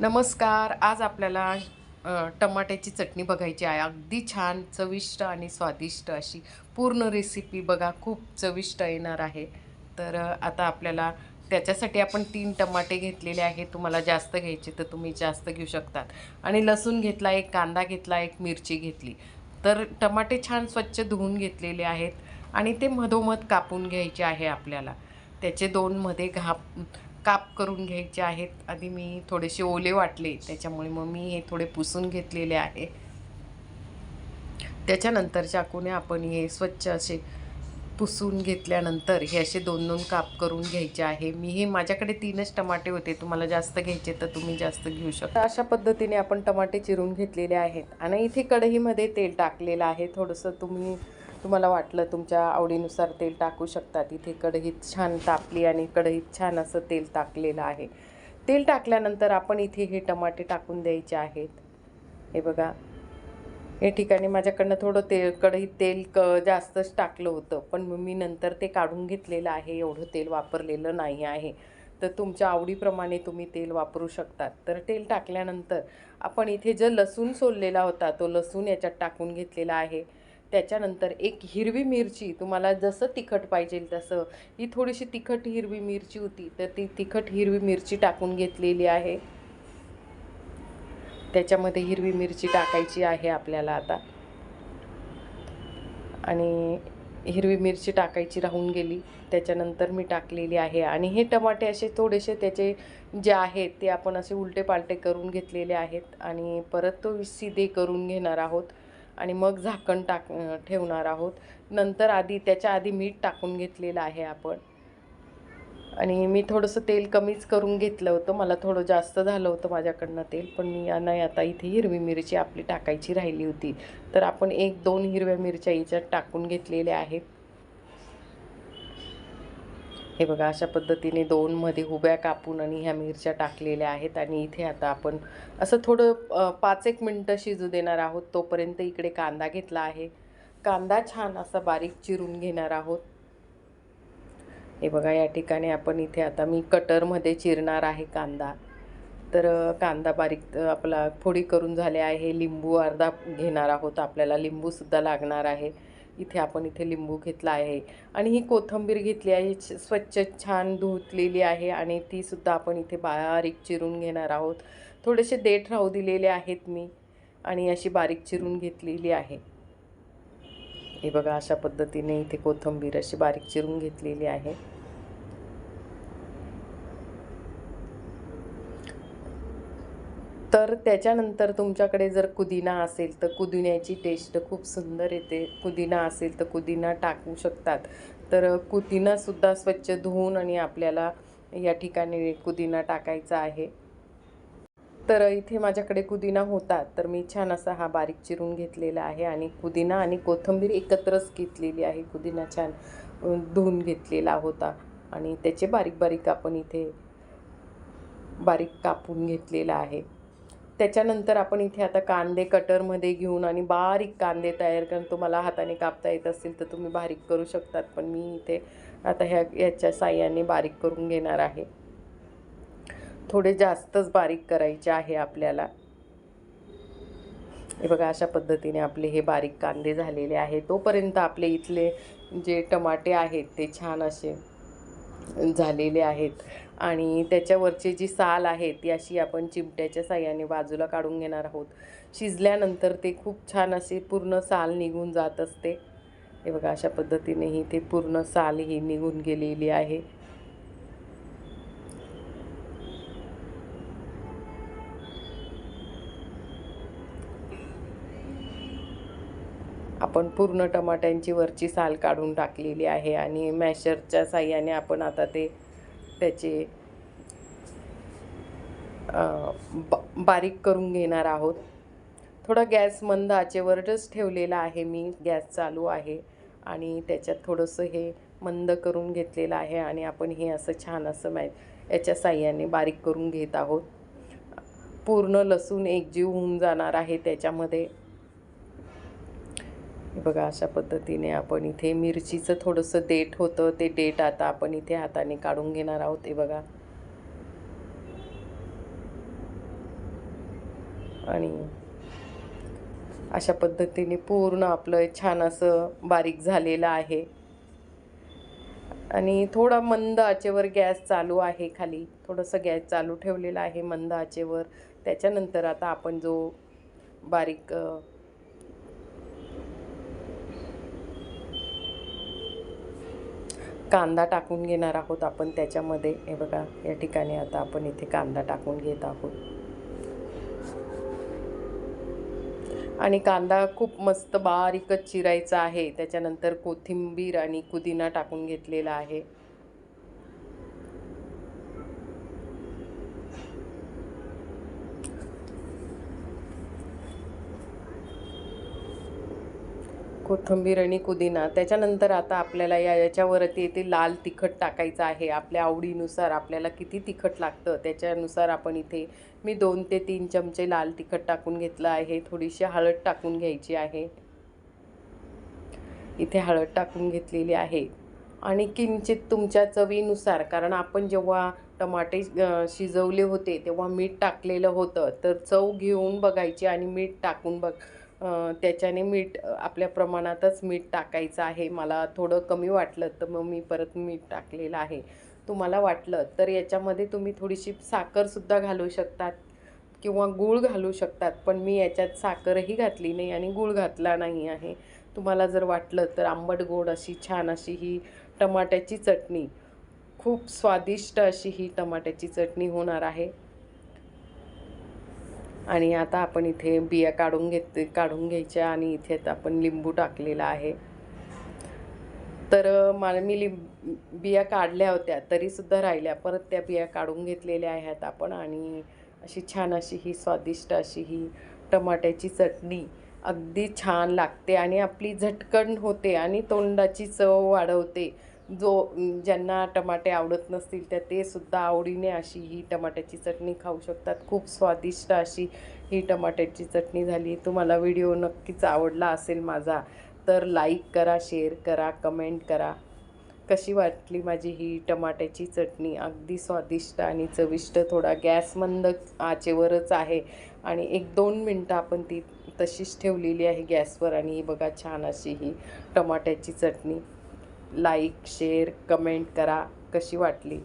नमस्कार. आज आपल्याला टमाट्याची चटणी बघायची आहे. अगदी छान चविष्ट आणि स्वादिष्ट अशी पूर्ण रेसिपी बघा. खूप चविष्ट येणार आहे. तर आता आपल्याला त्याच्यासाठी आपण तीन टमाटे घेतलेले आहेत. तुम्हाला जास्त घ्यायचे तर तुम्ही जास्त घेऊ शकतात. आणि लसूण घेतला एक कांदा घेतला एक मिरची घेतली. तर टमाटे छान स्वच्छ धुवून घेतलेले आहेत आणि ते मधोमध कापून घ्यायचे आहे आपल्याला. त्याचे दोन मध्ये घाप काप करून घ्यायचे आहेत. आधी मी थोडेसे ओले वाटले त्याच्यामुळे मग मी हे थोडे पुसून घेतलेले आहे. त्याच्यानंतर चाकूने आपण हे स्वच्छ असे पुसून घेतल्यानंतर हे असे दोन दोन काप करून घ्यायचे आहे. मी हे माझ्याकडे तीनच टमाटे होते तुम्हाला जास्त घ्यायचे तर तुम्ही जास्त घेऊ शकता. अशा पद्धतीने आपण टमाटे चिरून घेतलेले आहेत. आणि इथे कढईमध्ये तेल टाकलेलं आहे. थोडंसं तुम्ही तुम्हाला वाटलं तुमच्या आवडीनुसार तेल टाकू शकतात. इथे कढईत छान तापली आणि कढईत छान असं तेल टाकलेलं आहे. तेल टाकल्यानंतर आपण इथे हे टमाटे टाकून द्यायचे आहेत. हे बघा. या ठिकाणी माझ्याकडनं थोडं तेल कढईत तेल क जास्तच टाकलं होतं. पण मी नंतर ते काढून घेतलेलं आहे. एवढं तेल वापरलेलं नाही आहे. तर तुमच्या आवडीप्रमाणे तुम्ही तेल वापरू शकतात. तर तेल टाकल्यानंतर आपण इथे जो लसूण सोललेला होता तो लसूण याच्यात टाकून घेतलेला आहे. त्याच्यानंतर एक हिरवी मिरची तुम्हाला जसं तिखट पाहिजे तसं. ही थोडीशी तिखट हिरवी मिरची होती तर ती तिखट हिरवी मिरची टाकून घेतलेली आहे. त्याच्यामध्ये हिरवी मिरची टाकायची आहे आपल्याला आता. आणि हिरवी मिरची टाकायची राहून गेली. त्याच्यानंतर मी टाकलेली आहे. आणि हे टमाटे असे थोडेसे त्याचे जे आहेत ते आपण असे उलटे पालटे करून घेतलेले आहेत. आणि परत तो सिधे करून घेणार आहोत. आणि मग झाकण टाक ठेवणार आहोत. नंतर आधी त्याच्या आधी मीठ टाकून घेतलेलं आहे आपण. आणि मी थोडंसं तेल कमीच करून घेतलं होतं. मला थोडं जास्त झालं होतं माझ्याकडनं तेल पण मी नाही आता इथे हिरवी मिरची आपली टाकायची राहिली होती. तर आपण एक दोन हिरव्या मिरच्या याच्यात टाकून घेतलेल्या आहेत. हे बघा अशा पद्धतीने दोनमध्ये उभ्या कापून आणि ह्या मिरच्या टाकलेल्या आहेत आणि इथे आता आपण असं थोडं पाच एक मिनटं शिजू देणार आहोत. तोपर्यंत इकडे कांदा घेतला आहे. कांदा छान असा बारीक चिरून घेणार आहोत. हे बघा या ठिकाणी आपण इथे आता मी कटरमध्ये चिरणार आहे कांदा. तर कांदा बारीक आपला फोडी करून झाले आहे. लिंबू अर्धा घेणार आहोत. आपल्याला लिंबूसुद्धा लागणार आहे. इथे आपण इथे लिंबू घेतला आहे. आणि ही कोथिंबीर घेतली आहे स्वच्छ छान धुतलेली आहे आणि तीसुद्धा आपण इथे बारीक चिरून घेणार आहोत. थोडेसे देठ राहू दिलेले आहेत मी आणि अशी बारीक चिरून घेतलेली आहे. हे बघा अशा पद्धतीने इथे कोथिंबीर अशी बारीक चिरून घेतलेली आहे. तर त्याच्यानंतर तुमच्याकडे जर पुदिना असेल तर पुदिन्याची टेस्ट खूप सुंदर येते. पुदिना असेल तर पुदिना टाकू शकतात. तर पुदिनासुद्धा स्वच्छ धुवून आणि आपल्याला या ठिकाणी पुदिना टाकायचा आहे. तर इथे माझ्याकडे पुदिना होता तर मी छान असा हा बारीक चिरून घेतलेला आहे आणि पुदिना आणि कोथिंबीर एकत्रच घेतलेली आहे. पुदिना छान धुवून घेतलेला होता आणि त्याचे बारीक बारीक आपण इथे बारीक कापून घेतलेला आहे. त्याच्यानंतर आपण इथे आता कांदे कटरमध्ये घेऊन आणि बारीक कांदे तयार करून तुम्हाला हाताने कापता येत असतील तर तुम्ही बारीक करू शकतात पण मी इथे आता ह्या याच्या साह्याने बारीक करून घेणार आहे. थोडे जास्तच बारीक करायचे आहे आपल्याला. हे बघा अशा पद्धतीने आपले हे बारीक कांदे झालेले आहे. तोपर्यंत आपले इथले जे टमाटे आहेत ते छान असे झालेले आहेत. आणि त्याच्यावरची जी साल आहे ती अशी आपण चिमट्याच्या साह्याने बाजूला काढून घेणार आहोत. शिजल्यानंतर ते खूप छान असे पूर्ण साल निघून जात असते. हे बघा अशा पद्धतीने ही ते पूर्ण साल ही निघून गेलेली आहे. आपण पूर्ण टमाट्यांची वरची साल काढून टाकलेली आहे आणि मॅशरच्या साह्याने आपण आता ते त्याचे ब- बारीक करून घेणार आहोत. थोडा गॅस मंद आचेवरच ठेवलेला आहे मी गॅस चालू आहे आणि त्याच्यात थोडंसं हे मंद करून घेतलेलं आहे आणि आपण हे असं छान असं मॅ याच्या साह्याने बारीक करून घेत आहोत. पूर्ण लसूण एकजीव होऊन जाणार आहे त्याच्यामध्ये. बघा अशा पद्धतीने आपण इथे मिरचीचं थोडंसं देठ होतं. ते देठ आता आपण इथे हाताने काढून घेणार आहोत. हे बघा. आणि अशा पद्धतीने पूर्ण आपलं छान असं बारीक झालेलं आहे. आणि थोडा मंद आचेवर गॅस चालू आहे खाली. थोडंसं गॅस चालू ठेवलेला आहे मंद आचेवर. त्याच्यानंतर आता आपण जो बारीक कांदा टाकून घेणार आहोत आपण त्याच्यामध्ये. हे बघा या ठिकाणी आता आपण इथे कांदा टाकून घेत आहोत. आणि कांदा खूप मस्त बारीकच चिरायचा आहे. त्याच्यानंतर कोथिंबीर आणि पुदिना टाकून घेतलेला आहे. कोथिंबीर आणि पुदिना. त्याच्यानंतर आता आपल्याला या याच्यावरती येते लाल तिखट टाकायचं आहे. आपल्या आवडीनुसार आपल्याला किती तिखट लागतं त्याच्यानुसार आपण इथे मी दोन ते तीन चमचे लाल तिखट टाकून घेतलं आहे. थोडीशी हळद टाकून घ्यायची आहे. इथे हळद टाकून घेतलेली आहे. आणि किंचित तुमच्या चवीनुसार कारण आपण जेव्हा टमाटे शिजवले होते तेव्हा मीठ टाकलेलं होतं तर चव घेऊन बघायची आणि मीठ टाकून बघ त्याच्याने मीठ आपल्या प्रमाणातच मीठ टाकायचं आहे. मला थोडं कमी वाटलं तर मग मी परत मीठ टाकलेलं आहे. तुम्हाला वाटलं तर याच्यामध्ये तुम्ही थोडीशी साखरसुद्धा घालू शकतात किंवा गूळ घालू शकतात पण मी याच्यात साखरही घातली नाही आणि गूळ घातला नाही आहे. तुम्हाला जर वाटलं तर आंबट गोड अशी छान अशी ही टमाट्याची चटणी खूप स्वादिष्ट अशी ही टमाट्याची चटणी होणार आहे. आणि आता आपण इथे बिया काढून घेत काढून घ्यायच्या आणि इथे आपण लिंबू टाकलेला आहे. तर मला मी लिंब बिया काढल्या होत्या तरीसुद्धा राहिल्या. परत त्या बिया काढून घेतलेल्या आहेत आपण आणि अशी छान अशी ही स्वादिष्ट अशी ही टमाट्याची चटणी अगदी छान लागते आणि आपली झटकन होते आणि तोंडाची चव वाढवते. जो ज्यांना टमाटे आवडत नसतील तर ते सुद्धा आवडीने अशी ही टमाट्याची चटणी खाऊ शकतात. खूप स्वादिष्ट अशी ही टमाट्याची चटणी झाली. तुम्हाला व्हिडिओ नक्कीच आवडला असेल माझा तर लाईक करा शेअर करा कमेंट करा. कशी वाटली माझी ही टमाट्याची चटणी? अगदी स्वादिष्ट आणि चविष्ट. थोडा गॅस मंद आचेवरच आहे आणि एक दोन मिनटं आपण ती तशीच ठेवलेली आहे गॅसवर आणि ही बघा छान अशी ही टमाट्याची चटणी. लाईक शेअर कमेंट करा. कशी वाटली?